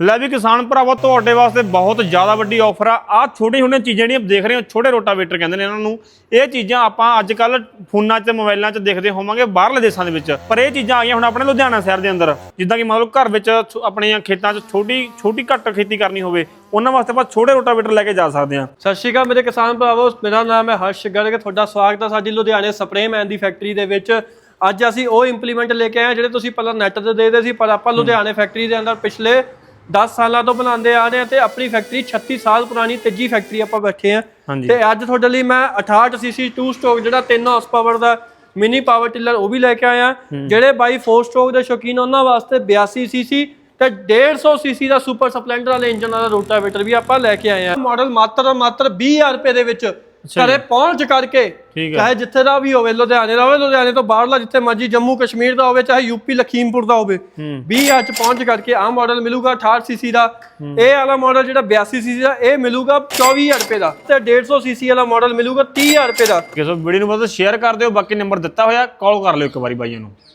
ਲੈ ਵੀ ਕਿਸਾਨ ਭਰਾਵੋ, ਤੁਹਾਡੇ ਵਾਸਤੇ ਬਹੁਤ ਜ਼ਿਆਦਾ ਵੱਡੀ ਆਫਰ ਆ। ਆ ਛੋਟੀ ਛੋਟੀਆਂ ਚੀਜ਼ਾਂ ਜਿਹੜੀਆਂ ਦੇਖ ਰਹੇ ਹੋ, ਛੋਟੇ ਰੋਟਾਵੇਟਰ ਕਹਿੰਦੇ ਨੇ ਇਹਨਾਂ ਨੂੰ। ਇਹ ਚੀਜ਼ਾਂ ਆਪਾਂ ਅੱਜ ਕੱਲ ਫੋਨਾਂ 'ਚ ਮੋਬਾਈਲਾਂ 'ਚ ਦੇਖਦੇ ਹੋਵਾਂਗੇ ਬਾਹਰਲੇ ਦੇਸ਼ਾਂ ਦੇ ਵਿੱਚ। ਪਰ ਇਹ ਚੀਜ਼ਾਂ ਆਈਆਂ ਹੁਣ ਆਪਣੇ ਲੁਧਿਆਣਾ ਸ਼ਹਿਰ ਦੇ ਅੰਦਰ। ਜਿੱਦਾਂ ਕਿ ਮਤਲਬ ਘਰ ਵਿੱਚ ਆਪਣੀਆਂ ਖੇਤਾਂ 'ਚ ਛੋਟੀ ਛੋਟੀ ਘੱਟ ਖੇਤੀ ਕਰਨੀ ਹੋਵੇ, ਉਹਨਾਂ ਵਾਸਤੇ ਆਪਾਂ ਛੋਟੇ ਰੋਟਾਵੇਟਰ ਲੈ ਕੇ ਜਾ ਸਕਦੇ ਹਾਂ। ਸਤਿ ਸ਼੍ਰੀ ਅਕਾਲ ਮੇਰੇ ਕਿਸਾਨ ਭਰਾਵੋ, ਮੇਰਾ ਨਾਮ ਹੈ ਹਰਸ਼ ਗਰਗ। ਤੁਹਾਡਾ ਸਵਾਗਤ ਹੈ ਸਾਡੀ ਲੁਧਿਆਣੇ ਸਪਰੇਮੈਨ ਦੀ ਫੈਕਟਰੀ ਦੇ ਵਿੱਚ। ਅੱਜ ਅਸੀਂ ਉਹ ਇੰਪਲੀਮੈਂਟ ਲੈ ਕੇ ਆਏ ਹਾਂ ਜਿਹੜੇ ਤੁਸੀਂ ਪਹਿਲਾਂ ਨੈਟ ਤੇ ਦੇਖਦੇ ਸੀ, ਪਰ ਆਪਾਂ ਲੁਧਿਆਣੇ ਫੈਕਟਰੀ ਦੇ ਅੰਦਰ ਪਿਛਲੇ 10 ਸਾਲਾਂ ਤੋਂ ਬਣਾਉਂਦੇ ਆ ਰਹੇ ਹਾਂ ਤੇ ਆਪਣੀ ਫੈਕਟਰੀ 36 ਸਾਲ ਪੁਰਾਣੀ ਤੀਜੀ ਫੈਕਟਰੀ ਆਪਾਂ ਬੈਠੇ ਆ। ਤੇ ਅੱਜ ਤੁਹਾਡੇ ਲਈ ਮੈਂ 68 ਸੀਸੀ 2 ਸਟ੍ਰੋਕ ਜਿਹੜਾ 3 ਹਾਰਸ ਪਾਵਰ ਦਾ ਮਿਨੀ ਪਾਵਰ ਟਿਲਰ ਉਹ ਵੀ ਲੈ ਕੇ ਆਇਆ। ਜਿਹੜੇ ਬਾਈ 4 ਸਟ੍ਰੋਕ ਦੇ ਸ਼ੌਕੀਨ ਉਹਨਾਂ ਵਾਸਤੇ 82 ਸੀਸੀ ਤੇ 150 ਸੀਸੀ ਦਾ ਸੁਪਰ ਸਪਲੈਂਡਰ ਵਾਲੇ ਇੰਜਨ ਵਾਲਾ ਰੋਟਾਵੇਟਰ ਵੀ ਆਪਾਂ ਲੈ ਕੇ ਆਏ ਆ। ਮਾਡਲ ਮਾਤਰ ਮਾਤਰ 20000 ਰੁਪਏ ਦੇ ਵਿੱਚ ਘਰੇ ਪਹੁੰਚ ਕਰਕੇ ਚਾਹੇ ਜਿੱਥੇ ਦਾ ਵੀ ਹੋਵੇ ਲੁਧਿਆਣੇ ਦਾ ਹੋਵੇ ਲੁਧਿਆਣੇ ਤੋਂ ਬਾਹਰਲਾ ਜਿੱਥੇ ਮਰਜ਼ੀ ਜੰਮੂ ਕਸ਼ਮੀਰ ਦਾ ਹੋਵੇ ਚਾਹੇ ਯੂਪੀ ਲਖੀਮਪੁਰ ਦਾ ਹੋਵੇ 20000 ਚ ਪਹੁੰਚ ਕਰਕੇ ਆਹ ਮਾਡਲ ਮਿਲੂਗਾ 68 ਸੀਸੀ ਦਾ। ਇਹ ਵਾਲਾ ਮਾਡਲ ਜਿਹੜਾ 82 ਸੀਸੀ ਦਾ ਇਹ ਮਿਲੂਗਾ 24000 ਰੁਪਏ ਦਾ। ਤੇ 150 ਸੀਸੀ ਵਾਲਾ ਮਾਡਲ ਮਿਲੂਗਾ 30000 ਰੁਪਏ ਦਾ। ਕਿਸੇ ਵੀਡੀਓ ਨੂੰ ਬਸ ਸ਼ੇਅਰ ਕਰ ਦਿਓ ਬਾਕੀ ਨੰਬਰ ਦਿੱਤਾ ਹੋਇਆ ਕਾਲ ਕਰ ਲਿਓ ਇੱਕ ਵਾਰੀ ਬਾਈਆਂ ਨੂੰ।